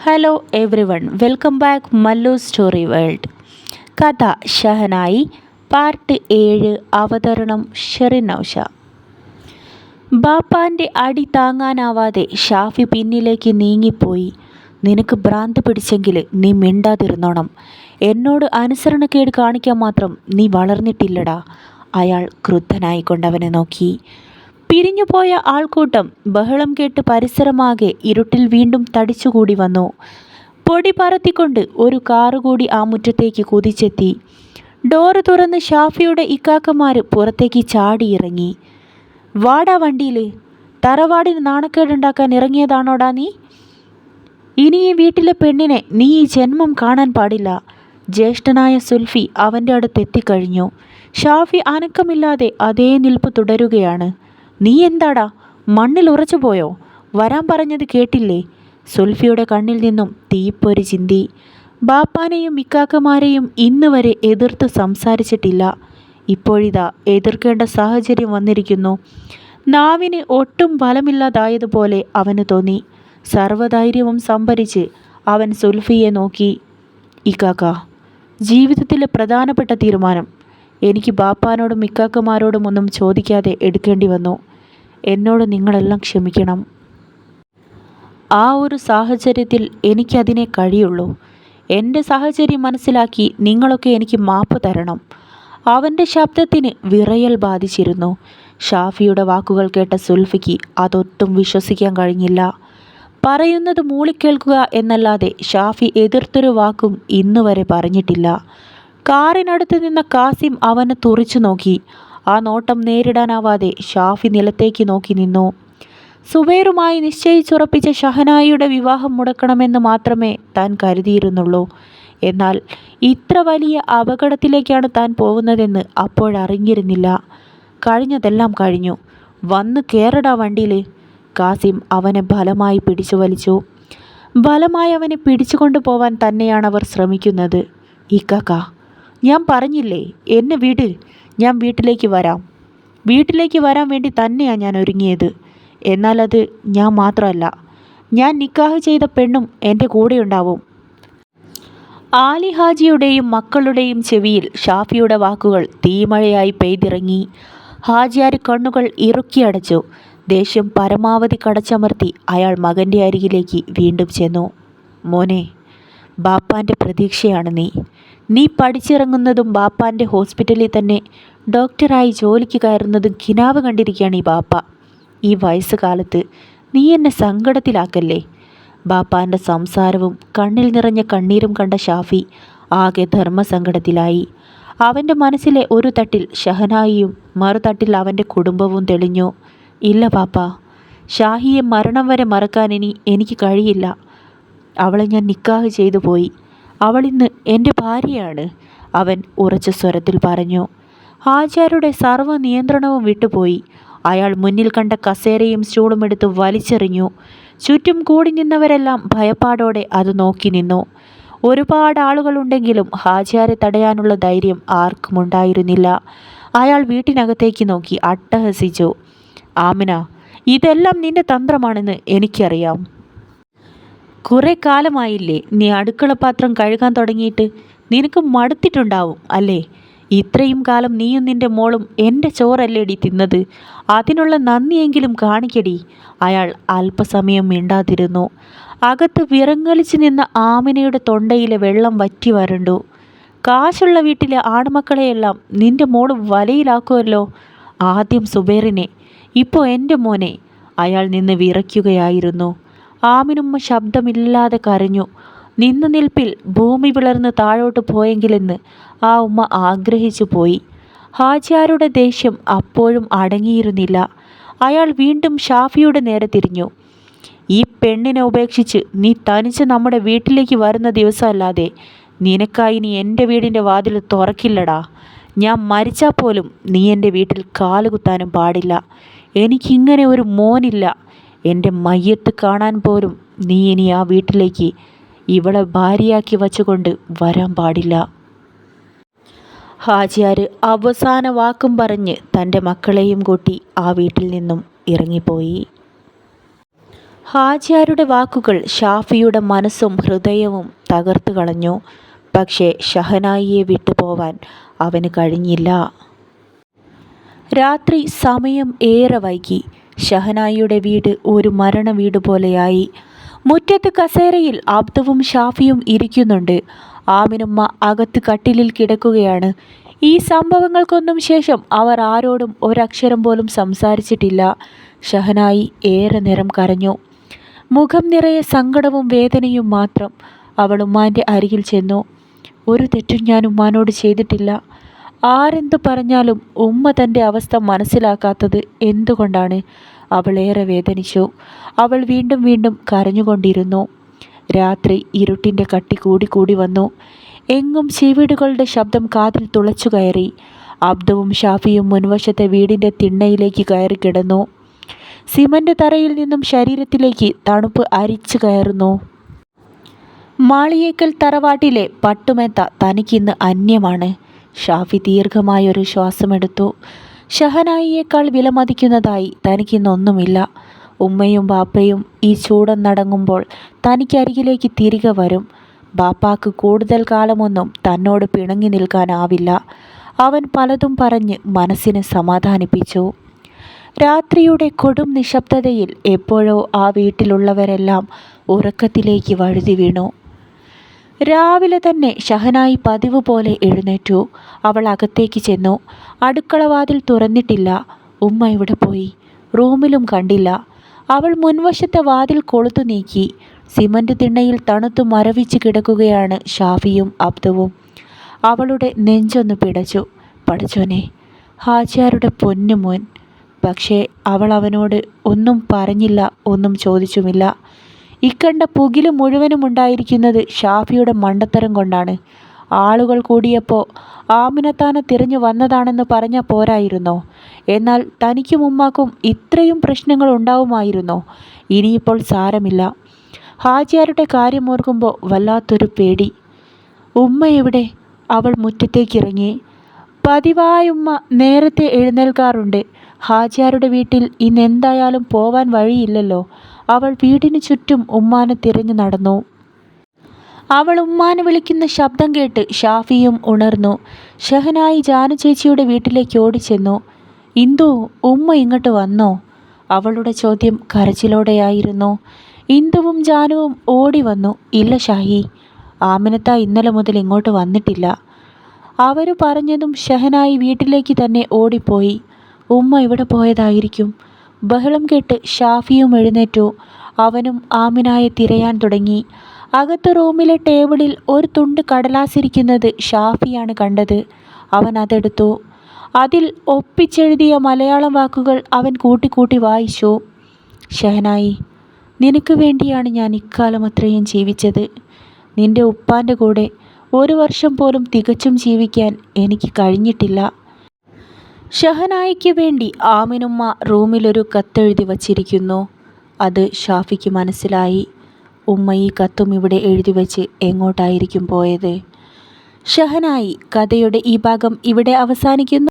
Hello everyone welcome back Mallu story world കഥ shehnai part ഏഴ് അവതരണം ഷെറിൻ നൌഷ ബാപ്പാന്റെ അടി താങ്ങാനാവാതെ ഷാഫി പിന്നിലേക്ക് നീങ്ങിപ്പോയി. നിനക്ക് ഭ്രാന്ത് പിടിച്ചെങ്കിൽ നീ മിണ്ടാതിരുന്നോണം. എന്നോട് അനുസരണക്കേട് കാണിക്കാൻ മാത്രം നീ വളർന്നിട്ടില്ലടാ. അയാൾ ക്രുദ്ധനായിക്കൊണ്ടവനെ നോക്കി. പിരിഞ്ഞുപോയ ആൾക്കൂട്ടം ബഹളം കേട്ട് പരിസരമാകെ ഇരുട്ടിൽ വീണ്ടും തടിച്ചുകൂടി വന്നു. പൊടി പറത്തിക്കൊണ്ട് ഒരു കാറുകൂടി ആ മുറ്റത്തേക്ക് കുതിച്ചെത്തി. ഡോറ് തുറന്ന് ഷാഫിയുടെ ഇക്കാക്കമാർ പുറത്തേക്ക് ചാടിയിറങ്ങി. വാടാ വണ്ടിയിൽ തറവാടിന് നാണക്കേടുണ്ടാക്കാൻ ഇറങ്ങിയതാണോടാ നീ? ഇനി ഈ വീട്ടിലെ പെണ്ണിനെ നീ ഈ ജന്മം കാണാൻ പാടില്ല. ജ്യേഷ്ഠനായ സുൽഫി അവന്റെ അടുത്ത് എത്തിക്കഴിഞ്ഞു. ഷാഫി അനക്കമില്ലാതെ അതേ നിൽപ്പ് തുടരുകയാണ്. നീ എന്താടാ? മണ്ണിൽ ഉറച്ചു പോയോ? വരാൻ പറഞ്ഞത് കേട്ടില്ലേ? സുൽഫിയുടെ കണ്ണിൽ നിന്നും തീപ്പൊരു ചിന്തി. ബാപ്പാനെയും ഇക്കാക്കമാരെയും ഇന്ന് വരെ എതിർത്ത് സംസാരിച്ചിട്ടില്ല. ഇപ്പോഴിതാ എതിർക്കേണ്ട സാഹചര്യം വന്നിരിക്കുന്നു. നാവിന് ഒട്ടും ബലമില്ലാതായതുപോലെ അവന് തോന്നി. സർവധൈര്യവും സംഭരിച്ച് അവൻ സുൽഫിയെ നോക്കി. ഇക്കാക്ക ജീവിതത്തിലെ പ്രധാനപ്പെട്ട തീരുമാനം. എനിക്ക് ബാപ്പാനോടും ഇക്കാക്കമാരോടും ഒന്നും ചോദിക്കാതെ എടുക്കേണ്ടി വന്നു. എന്നോട് നിങ്ങളെല്ലാം ക്ഷമിക്കണം. ആ ഒരു സാഹചര്യത്തിൽ എനിക്കതിനെ കഴിയുള്ളൂ. എന്റെ സാഹചര്യം മനസ്സിലാക്കി നിങ്ങളൊക്കെ എനിക്ക് മാപ്പ് തരണം. അവന്റെ ശബ്ദത്തിന് വിറയൽ ബാധിച്ചിരുന്നു. ഷാഫിയുടെ വാക്കുകൾ കേട്ട സുൽഫിക്ക് അതൊട്ടും വിശ്വസിക്കാൻ കഴിഞ്ഞില്ല. പറയുന്നത് മൂളിക്കേൾക്കുക എന്നല്ലാതെ ഷാഫി എതിർത്തൊരു വാക്കും ഇന്നുവരെ പറഞ്ഞിട്ടില്ല. കാറിനടുത്ത് നിന്ന കാസിം അവന് തുറിച്ചു നോക്കി. ആ നോട്ടം നേരിടാനാവാതെ ഷാഫി നിലത്തേക്ക് നോക്കി നിന്നു. സുബേറുമായി നിശ്ചയിച്ചുറപ്പിച്ച ഷഹനായിയുടെ വിവാഹം മുടക്കണമെന്ന് മാത്രമേ താൻ കരുതിയിരുന്നുള്ളൂ. എന്നാൽ ഇത്ര വലിയ അപകടത്തിലേക്കാണ് താൻ പോകുന്നതെന്ന് അപ്പോഴറിഞ്ഞിരുന്നില്ല കഴിഞ്ഞതെല്ലാം കഴിഞ്ഞു. വന്ന് കയറടാ വണ്ടിയിൽ കാസിം അവനെ ബലമായി പിടിച്ചു വലിച്ചു. ബലമായി അവനെ പിടിച്ചുകൊണ്ടു പോവാൻ തന്നെയാണ് അവർ ശ്രമിക്കുന്നത്. ഇക്കാക്ക. ഞാൻ പറഞ്ഞില്ലേ എന്നെ വീട് ഞാൻ വീട്ടിലേക്ക് വരാം. വീട്ടിലേക്ക് വരാൻ വേണ്ടി തന്നെയാണ് ഞാൻ ഒരുങ്ങിയത്. എന്നാൽ അത് ഞാൻ മാത്രമല്ല ഞാൻ നിക്കാഹ് ചെയ്ത പെണ്ണും എന്റെ കൂടെയുണ്ടാവും. ആലി ഹാജിയുടെയും മക്കളുടെയും ചെവിയിൽ ഷാഫിയുടെ വാക്കുകൾ തീമഴയായി പെയ്തിറങ്ങി. ഹാജിയാർ കണ്ണുകൾ ഇറുക്കിയടച്ചു ദേഷ്യം പരമാവധി കടച്ചമർത്തി അയാൾ മകന്റെ അരികിലേക്ക് വീണ്ടും ചെന്നു. മോനെ ബാപ്പാന്റെ പ്രതീക്ഷയാണ് നീ. നീ പഠിച്ചിറങ്ങുന്നതും ബാപ്പാന്റെ ഹോസ്പിറ്റലിൽ തന്നെ ഡോക്ടറായി ജോലിക്ക് കയറുന്നതും കിനാവ് കണ്ടിരിക്കുകയാണ് ഈ ബാപ്പ. ഈ വയസ്സുകാലത്ത് നീ എന്നെ സങ്കടത്തിലാക്കല്ലേ? ബാപ്പാന്റെ സംസാരവും കണ്ണിൽ നിറഞ്ഞ കണ്ണീരും കണ്ട ഷാഫി ആകെ ധർമ്മസങ്കടത്തിലായി. അവന്റെ മനസ്സിലെ ഒരു തട്ടിൽ ഷഹനായിയും മറുതട്ടിൽ അവന്റെ കുടുംബവും തെളിഞ്ഞു. ഇല്ല പാപ്പ ഷാഹിയെ മരണം വരെ മറക്കാൻ ഇനി എനിക്ക് കഴിയില്ല. അവളെ ഞാൻ നിക്കാഹ് ചെയ്തു പോയി. അവളിന്ന് എന്റെ ഭാര്യയാണ് അവൻ ഉറച്ച സ്വരത്തിൽ പറഞ്ഞു. ഹാജാരുടെ സർവ നിയന്ത്രണവും വിട്ടുപോയി. അയാൾ മുന്നിൽ കണ്ട കസേരയും സ്റ്റൂളും എടുത്ത് വലിച്ചെറിഞ്ഞു. ചുറ്റും കൂടി നിന്നവരെല്ലാം ഭയപ്പാടോടെ അത് നോക്കി നിന്നു. ഒരുപാട് ആളുകളുണ്ടെങ്കിലും ഹാജിയാരെ തടയാനുള്ള ധൈര്യം ആർക്കും ഉണ്ടായിരുന്നില്ല. അയാൾ വീട്ടിനകത്തേക്ക് നോക്കി അട്ടഹസിച്ചു. ആമിന ഇതെല്ലാം നിന്റെ തന്ത്രമാണെന്ന് എനിക്കറിയാം. കുറേ കാലമായില്ലേ നീ അടുക്കള പാത്രം കഴുകാൻ തുടങ്ങിയിട്ട്. നിനക്ക് മടുത്തിട്ടുണ്ടാവും അല്ലേ? ഇത്രയും കാലം നീയും നിന്റെ മോളും എന്റെ ചോറല്ലേടി തിന്നത്. അതിനുള്ള നന്ദിയെങ്കിലും കാണിക്കടി. അയാൾ അല്പസമയം മിണ്ടാതിരുന്നു. അകത്ത് വിറങ്ങലിച്ച് നിന്ന ആമിനയുടെ തൊണ്ടയിലെ വെള്ളം വറ്റി വരണ്ടു. കാശുള്ള വീട്ടിലെ ആൺമക്കളെയെല്ലാം നിന്റെ മോൾ വലയിലാക്കുമല്ലോ ആദ്യം സുബേറിനെ ഇപ്പോൾ എന്റെ മോനെ. അയാൾ നിന്ന് വിറയ്ക്കുകയായിരുന്നു. ആമിനുമ്മ ശബ്ദമില്ലാതെ കരഞ്ഞു. നിന്നു നിൽപ്പിൽ ഭൂമി പിളർന്ന് താഴോട്ട് പോയെങ്കിലെന്ന് ആ ഉമ്മ ആഗ്രഹിച്ചു പോയി. ഹാജിയാരുടെ ദേഷ്യം അപ്പോഴും അടങ്ങിയിരുന്നില്ല. അയാൾ വീണ്ടും ഷാഫിയുടെ നേരെ തിരിഞ്ഞു. ഈ പെണ്ണിനെ ഉപേക്ഷിച്ച് നീ തനിച്ച് നമ്മുടെ വീട്ടിലേക്ക് വരുന്ന ദിവസമല്ലാതെ നിനക്കായി നീ എന്റെ വീടിന്റെ വാതിൽ തുറക്കില്ലടാ. ഞാൻ മരിച്ചാൽ പോലും നീ എന്റെ വീട്ടിൽ കാലുകുത്താനും പാടില്ല. എനിക്കിങ്ങനെ ഒരു മോനില്ല. എന്റെ മയ്യത്ത് കാണാൻ പോലും നീ ഇനി ആ വീട്ടിലേക്ക് ഇവളെ ഭാര്യയാക്കി വച്ചുകൊണ്ട് വരാൻ പാടില്ല. ഹാജിയാർ അവസാന വാക്കും പറഞ്ഞ് തന്റെ മക്കളെയും കൂട്ടി ആ വീട്ടിൽ നിന്നും ഇറങ്ങിപ്പോയി. ഹാജിയാരുടെ വാക്കുകൾ ഷാഫിയുടെ മനസ്സും ഹൃദയവും തകർത്തു കളഞ്ഞു. പക്ഷേ ഷഹനായിയെ വിട്ടുപോവാൻ അവന് കഴിഞ്ഞില്ല. രാത്രി സമയം ഏറെ വൈകി. ഷഹനായിയുടെ വീട് ഒരു മരണ വീട് പോലെയായി. മുറ്റത്ത് കസേരയിൽ ആബ്ദവും ഷാഫിയും ഇരിക്കുന്നുണ്ട്. ആമിനുമ്മ അകത്ത് കട്ടിലിൽ കിടക്കുകയാണ്. ഈ സംഭവങ്ങൾക്കൊന്നും ശേഷം അവർ ആരോടും ഒരക്ഷരം പോലും സംസാരിച്ചിട്ടില്ല. ഷഹനായി ഏറെ നേരം കരഞ്ഞു. മുഖം നിറയെ സങ്കടവും വേദനയും മാത്രം അവൾ ഉമ്മാന്റെ അരികിൽ ചെന്നു. ഒരു തെറ്റും ഞാൻ ഉമ്മാനോട് ചെയ്തിട്ടില്ല. ആരെന്തു പറഞ്ഞാലും ഉമ്മ തന്റെ അവസ്ഥ മനസ്സിലാക്കാത്തത് എന്തുകൊണ്ടാണ്? അവളേറെ വേദനിച്ചു. അവൾ വീണ്ടും വീണ്ടും കരഞ്ഞുകൊണ്ടിരുന്നു. രാത്രി ഇരുട്ടിന്റെ കട്ടി കൂടി കൂടി വന്നു. എങ്ങും ചീവീടുകളുടെ ശബ്ദം കാതിൽ തുളച്ചു കയറി. അബ്ദുവും ഷാഫിയും മുൻവശത്തെ വീടിന്റെ തിണ്ണയിലേക്ക് കയറി കിടന്നു. സിമന്റ് തറയിൽ നിന്നും ശരീരത്തിലേക്ക് തണുപ്പ് അരിച്ചു കയറുന്നു. മാളിയേക്കൽ തറവാട്ടിലെ പട്ടുമേത്ത തനിക്കിന്ന് അന്യമാണ്. ഷാഫി ദീർഘമായൊരു ശ്വാസമെടുത്തു. ഷഹനായിയേക്കാൾ വിലമതിക്കുന്നതായി തനിക്കിന്നൊന്നുമില്ല. ഉമ്മയും ബാപ്പയും ഈ ചൂടന്നടങ്ങുമ്പോൾ തനിക്കരികിലേക്ക് തിരികെ വരും. ബാപ്പാക്ക് കൂടുതൽ കാലമൊന്നും തന്നോട് പിണങ്ങി നിൽക്കാനാവില്ല. അവൻ പലതും പറഞ്ഞ് മനസ്സിനെ സമാധാനിപ്പിച്ചു. രാത്രിയുടെ കൊടും നിശബ്ദതയിൽ എപ്പോഴോ ആ വീട്ടിലുള്ളവരെല്ലാം ഉറക്കത്തിലേക്ക് വഴുതി വീണു. രാവിലെ തന്നെ ഷഹനായി പതിവ് പോലെ എഴുന്നേറ്റു. അവൾ അകത്തേക്ക് ചെന്നു. അടുക്കളവാതിൽ തുറന്നിട്ടില്ല. ഉമ്മ ഇവിടെ പോയി? റൂമിലും കണ്ടില്ല. അവൾ മുൻവശത്തെ വാതിൽ കൊളുത്തു നീക്കി. സിമന്റ് തിണ്ണയിൽ തണുത്തു മരവിച്ച് കിടക്കുകയാണ് ഷാഫിയും അബ്ദുവും. അവളുടെ നെഞ്ചൊന്ന് പിടച്ചു. പഠിച്ചോനെ ഹാജിയാരുടെ പൊന്നുമോൻ പക്ഷേ അവൾ അവനോട് ഒന്നും പറഞ്ഞില്ല ഒന്നും ചോദിച്ചുമില്ല. ഇക്കണ്ട പുകിൽ മുഴുവനും ഉണ്ടായിരിക്കുന്നത് ഷാഫിയുടെ മണ്ടത്തരം കൊണ്ടാണ്. ആളുകൾ കൂടിയപ്പോൾ ആമിനത്താനെ തിരഞ്ഞു വന്നതാണെന്ന് പറഞ്ഞ പോരായിരുന്നോ? എന്നാൽ തനിക്കും ഉമ്മാക്കും ഇത്രയും പ്രശ്നങ്ങൾ ഉണ്ടാവുമായിരുന്നോ? ഇനിയിപ്പോൾ സാരമില്ല. ഹാജിയാരുടെ കാര്യം ഓർക്കുമ്പോൾ വല്ലാത്തൊരു പേടി. ഉമ്മ എവിടെ? അവൾ മുറ്റത്തേക്കിറങ്ങി. പതിവായ ഉമ്മ നേരത്തെ എഴുന്നേൽക്കാറുണ്ട്. ഹാജിയാരുടെ വീട്ടിൽ ഇന്ന് എന്തായാലും പോവാൻ വഴിയില്ലല്ലോ. അവൾ വീടിനു ചുറ്റും ഉമ്മാനെ തിരഞ്ഞു നടന്നു. അവൾ ഉമ്മാനെ വിളിക്കുന്ന ശബ്ദം കേട്ട് ഷാഫിയും ഉണർന്നു. ഷഹനായി ജാനു ചേച്ചിയുടെ വീട്ടിലേക്ക് ഓടിച്ചെന്നു. ഇന്ദു ഉമ്മ ഇങ്ങോട്ട് വന്നോ? അവളുടെ ചോദ്യം കരച്ചിലോടെയായിരുന്നു. ഇന്ദുവും ജാനുവും ഓടി വന്നു. ഇല്ല ഷാഹി ആമിനത്ത ഇന്നലെ മുതൽ ഇങ്ങോട്ട് വന്നിട്ടില്ല. അവർ പറഞ്ഞതും ഷഹനായി വീട്ടിലേക്ക് തന്നെ ഓടിപ്പോയി. ഉമ്മ ഇവിടെ പോയതായിരിക്കും. ബഹളം കേട്ട് ഷാഫിയും എഴുന്നേറ്റു. അവനും ആമിനായെ തിരയാൻ തുടങ്ങി. അകത്ത് റൂമിലെ ടേബിളിൽ ഒരു തുണ്ട് കടലാസിരിക്കുന്നത് ഷാഫിയാണ് കണ്ടത്. അവൻ അതെടുത്തു. അതിൽ ഒപ്പിച്ചെഴുതിയ മലയാളം വാക്കുകൾ അവൻ കൂട്ടിക്കൂട്ടി വായിച്ചു. ഷഹനായി നിനക്ക് വേണ്ടിയാണ് ഞാൻ ഇക്കാലം അത്രയും ജീവിച്ചത്. നിന്റെ ഉപ്പാന്റെ കൂടെ ഒരു വർഷം പോലും തികച്ചും ജീവിക്കാൻ എനിക്ക് കഴിഞ്ഞിട്ടില്ല. ഷഹനായിക്ക് വേണ്ടി ആമിനുമ്മ റൂമിലൊരു കത്തെഴുതി വച്ചിരിക്കുന്നു. അത് ഷാഫിക്ക് മനസ്സിലായി. ഉമ്മ ഈ കത്തും ഇവിടെ എഴുതി വച്ച് എങ്ങോട്ടായിരിക്കും പോയത്? ഷഹനായി കഥയുടെ ഈ ഭാഗം ഇവിടെ അവസാനിക്കുന്നു.